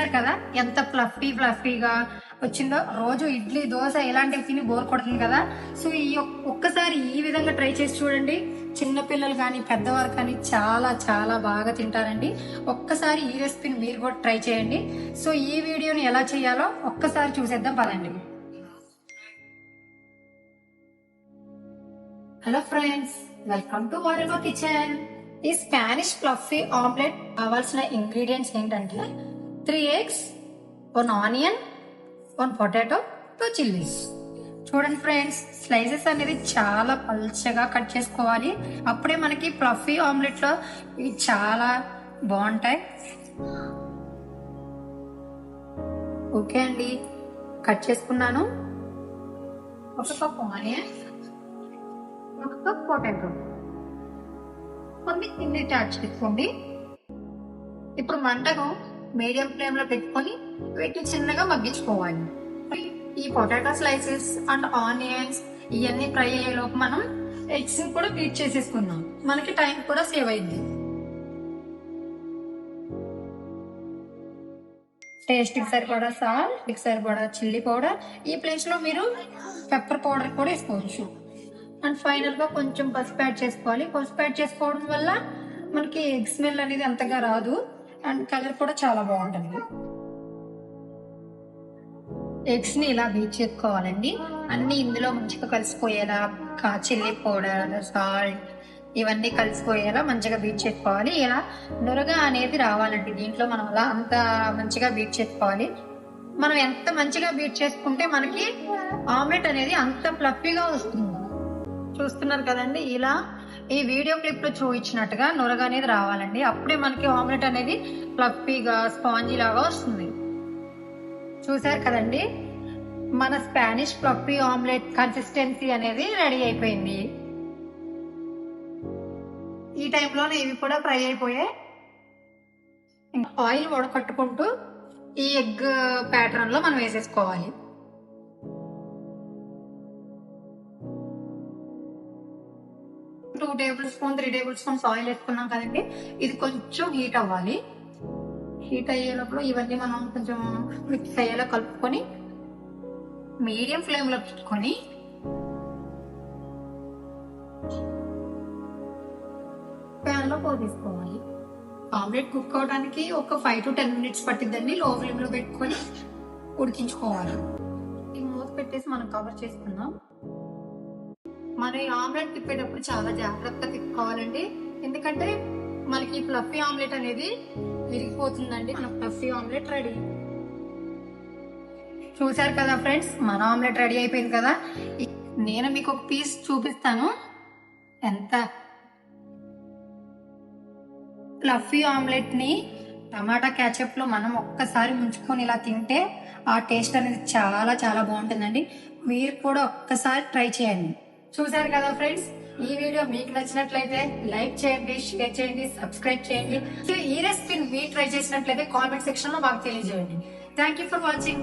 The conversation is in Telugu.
చూసారు కదా ఎంత ఫ్లఫీ ఫ్లఫీగా వచ్చిందో. రోజు ఇడ్లీ దోశ ఇలాంటివి తిని బోర్ కొడుతుంది కదా. సో ఈ ఒక్కసారి ఈ విధంగా ట్రై చేసి చూడండి. చిన్నపిల్లలు కానీ పెద్దవారు కానీ చాలా చాలా బాగా తింటారండి. ఒక్కసారి ఈ రెసిపీని మీరు కూడా ట్రై చేయండి. సో ఈ వీడియోని ఎలా చేయాలో ఒక్కసారి చూసేద్దాం పదండి. Hello friends welcome to Vahrehvah kitchen ఈ స్పానిష్ ఫ్లఫీ ఆమ్లెట్ కావాల్సిన ఇంగ్రీడియంట్స్ ఏంటంటే three eggs one onion one potato two chillies చూడండి ఫ్రెండ్స్ స్లైసెస్ అనేది చాలా పల్చగా కట్ చేసుకోవాలి. అప్పుడే మనకి ప్లఫీ ఆమ్లెట్లో ఇవి చాలా బాగుంటాయి. ఓకే అండి కట్ చేసుకున్నాను. ఒక కప్ ఆనియన్ ఒక కప్ పొటాటో కొన్ని ఇన్ని యాడ్ చేసుకోండి ఇప్పుడు మంటకు మీడియం ఫ్లేమ్లో పెట్టుకొని వీటిని చిన్నగా మగ్గించుకోవాలి. ఈ పొటాటో స్లైసెస్ అండ్ ఆనియన్స్ ఇవన్నీ ఫ్రై అయ్యేలోపు మనం ఎగ్స్ కూడా బీట్ చేసేసుకుందాం. మనకి టైం కూడా సేవ్ అయింది. టేస్ట్కి సరిపడా సాల్ట్కి సరిపడా చిల్లీ పౌడర్. ఈ ప్లేస్లో మీరు పెప్పర్ పౌడర్ కూడా వేసుకోవచ్చు. అండ్ ఫైనల్గా కొంచెం పసుపు యాడ్ చేసుకోవాలి. పసుపు యాడ్ చేసుకోవడం వల్ల మనకి ఎగ్ స్మెల్ అనేది అంతగా రాదు. అండ్ కలర్ కూడా చాలా బాగుంటుంది. ఎగ్స్ని ఇలా బీట్ చేసుకోవాలండి. అన్ని ఇందులో మంచిగా కలిసిపోయేలా కా చిల్లీ పౌడర్ సాల్ట్ ఇవన్నీ కలిసిపోయేలా మంచిగా బీట్ చేసుకోవాలి. ఇలా నురగ అనేది రావాలండి. దీంట్లో మనం అలా అంత మంచిగా బీట్ చేసుకోవాలి. మనం ఎంత మంచిగా బీట్ చేసుకుంటే మనకి ఆమ్లెట్ అనేది అంత ఫ్లఫీగా వస్తుంది. చూస్తున్నారు కదండి. ఇలా ఈ వీడియో క్లిప్లో చూపించినట్టుగా నురగ అనేది రావాలండి. అప్పుడే మనకి ఆమ్లెట్ అనేది ఫ్లఫీగా స్పాంజీ లాగా వస్తుంది. చూసారు కదండి? మన స్పానిష్ ఫ్లఫీ ఆమ్లెట్ కన్సిస్టెన్సీ అనేది రెడీ అయిపోయింది. ఈ టైంలోనే ఇవి కూడా ఫ్రై అయిపోయాయి. ఇంకా ఆయిల్ వడకట్టుకుంటూ ఈ ఎగ్ ప్యాటర్న్లో మనం వేసేసుకోవాలి. Two tablespoon three tablespoons oil వేసుకున్నాం కదండి. ఇది కొంచెం హీట్ అవ్వాలి. హీట్ అయ్యే లోపల ఇవన్నీ మనం కొంచెం మిక్స్ అయ్యేలా కలుపుకొని మీడియం ఫ్లేమ్లో పెట్టుకొని ప్యాన్లో పో పోసేసుకోవాలి. ఆమ్లెట్ కుక్ అవడానికి ఒక ఫైవ్ టు టెన్ మినిట్స్ పట్టిద్దండి. లో ఫ్లేమ్లో పెట్టుకొని ఉడికించుకోవాలి. ఈ మూత పెట్టేసి మనం కవర్ చేసుకుందాం. మనం ఈ ఆమ్లెట్ తిప్పేటప్పుడు చాలా జాగ్రత్తగా తిప్పుకోవాలండి. ఎందుకంటే మనకి ఫ్లఫీ ఆమ్లెట్ అనేది విరిగిపోతుందండి. మన ఫ్లఫీ ఆమ్లెట్ రెడీ. చూసారు కదా ఫ్రెండ్స్ మన ఆమ్లెట్ రెడీ అయిపోయింది కదా. నేను మీకు ఒక పీస్ చూపిస్తాను. ఎంత? ఫ్లఫీ ఆమ్లెట్ని టమాటా క్యాచప్లో మనం ఒక్కసారి ముంచుకొని ఇలా తింటే ఆ టేస్ట్ అనేది చాలా చాలా బాగుంటుందండి. మీరు కూడా ఒక్కసారి ట్రై చేయండి. చూసారు కదా ఫ్రెండ్స్? ఈ వీడియో మీకు నచ్చినట్లయితే లైక్ చేయండి షేర్ చేయండి సబ్స్క్రైబ్ చేయండి. ఈ రెసిపీని మీరు ట్రై చేసినట్లయితే కామెంట్ సెక్షన్లో మాకు తెలియజేయండి. Thank you for watching